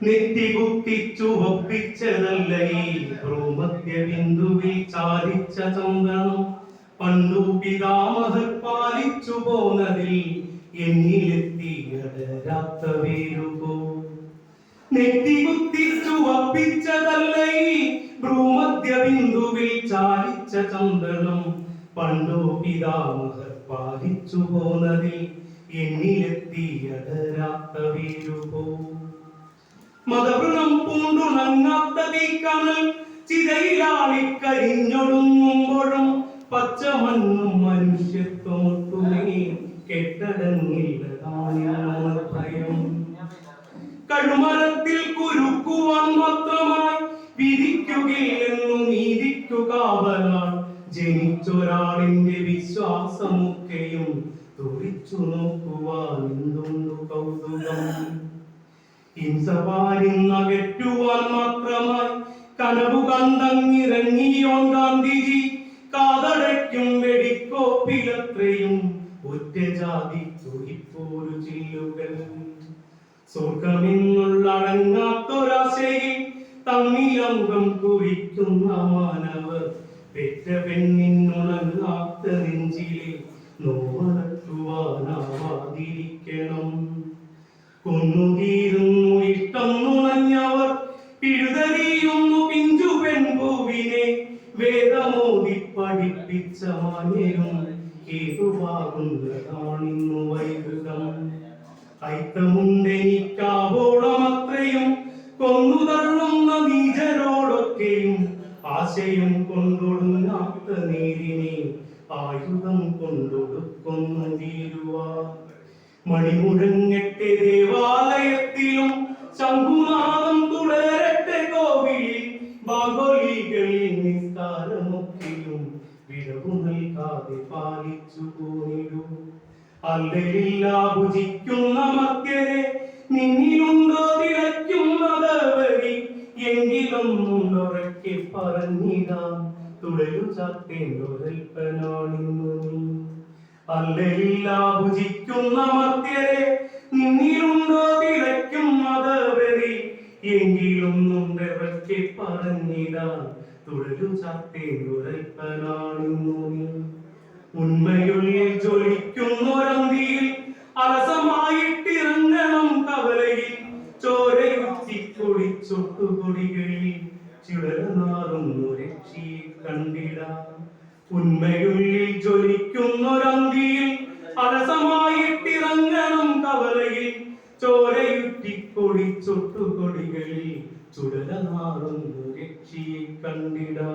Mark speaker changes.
Speaker 1: നെറ്റി കുത്തിച്ചു ഒപ്പിച്ചതല്ല ഈ ഭ്രൂമത്യ ബിന്ദുവിൽ ചാലിച്ച ചന്ദനം. പണ്ടു പിതാമഹർ പാലിച്ചു പോന്നതിൽ എന്നിലെത്തിയടരാത്ത വേരുപോ നെറ്റി കുത്തിച്ചു ഒപ്പിച്ചതല്ല ഈ ഭ്രൂമധ്യ ബിന്ദുവിൽ ചാലിച്ച ചന്ദനം. പണ്ടു പിതാമഹർ പാലിച്ചു പോന്നതിൽ എന്നിലെത്തിയടരാത്ത വേരുപോ മതവൃണം പൂണ്ടുണങ്ങാത്ത തീക്കണൽ. ചിതയിലാളിക്കരിഞ്ഞൊടുങ്ങുമ്പോഴും പച്ചമണ്ണും മനുഷ്യത്വമൊട്ടുമേ കെട്ടടങ്ങില്ലതാണ് ഭയം. കഴുമരത്തിൽ കുരുക്കുവാൻ മാത്രമായി വിധിക്കുകയെന്നു നീതിക്കു കാവലാൾ. ജനിച്ചൊരാളിന്റെ വിശ്വാസമൊക്കെയും തുറിച്ചു നോക്കുവാൻ എന്തുണ്ടു കൗതുകം? ഹിംസപാലിന്നകറ്റുവാൻ മാത്രമായി കനവു കണ്ടങ്ങിറങ്ങിയോൻ ഗാന്ധിജി. കാതടയ്ക്കും വെടിക്കോപ്പിലത്രയും ഒറ്റ ജാതി തുടിപ്പോരു ചില്ലുകൾ സ്വർഗമെന്നുള്ളടങ്ങാത്തൊരാശയിൽ തമ്മിലംഗം കുറിക്കുന്ന മാനവർ പെറ്റ പെണ്ണിനുണങ്ങാത്ത നെഞ്ചിലെ നോവടക്കുവാനാവാതിരിക്കണം കൊന്നുതീരുന്നു പഠിപ്പിച്ച മാന്യരും ഹേതുവാകുന്നതാണിന്നു വൈകൃതം ഐത്തമുണ്ടെനിക്കാവോളമത്രയും കൊന്നു തള്ളുന്ന നീചരോടൊക്കെയും ആശയം കൊണ്ടൊടുങ്ങാത്ത നേരിനെ ആയുധം കൊണ്ടൊടുക്കൊന്നു തീരുവ മണിമുഴങ്ങട്ടെ ദേവാലയത്തിലും ശംഖുനാദം വിടവു നൽകാതെ പാലിച്ചു പോയിടും. അല്ലലില്ല ഭുജിക്കുന്ന മധ്യരെ നിന്നിലുണ്ടോ തിളയ്ക്കുന്നതവരി എങ്കിലൊന്നുണ്ടൊറക്കെ പറഞ്ഞിടാം തുടരു ചാത്തേണ്ടൊരൽപ്പനാണിന്നു നീ. അല്ലലില്ല ഭുജിക്കുന്ന മധ്യരെ നിന്നിലുണ്ടോ പറഞ്ഞിടാൻ തുടരു ചാത്തേണ്ടൊരൽപ്പനാണിന്നു നീ. ഉണ്മയുള്ളിൽ ജ്വലിക്കുന്നൊരന്തിയിൽ അലസമായിട്ടിറങ്ങണം കവലയിൽ. ചോരയുത്തി കുടിച്ചൊട്ടുകൊടികളിൽ ചിടലനാറുന്നു രക്ഷിയെ കണ്ടിടാം. ഉണ്മയുള്ളിൽ ജ്വലിക്കുന്നൊരന്തിയിൽ അലസമായിട്ടിറങ്ങണം കവലയിൽ. ചോരയുറ്റിക്കൊടിച്ചൊട്ടുകൊടികളിൽ ചുടലനാറുന്നു രക്ഷിയെ കണ്ടിടാ.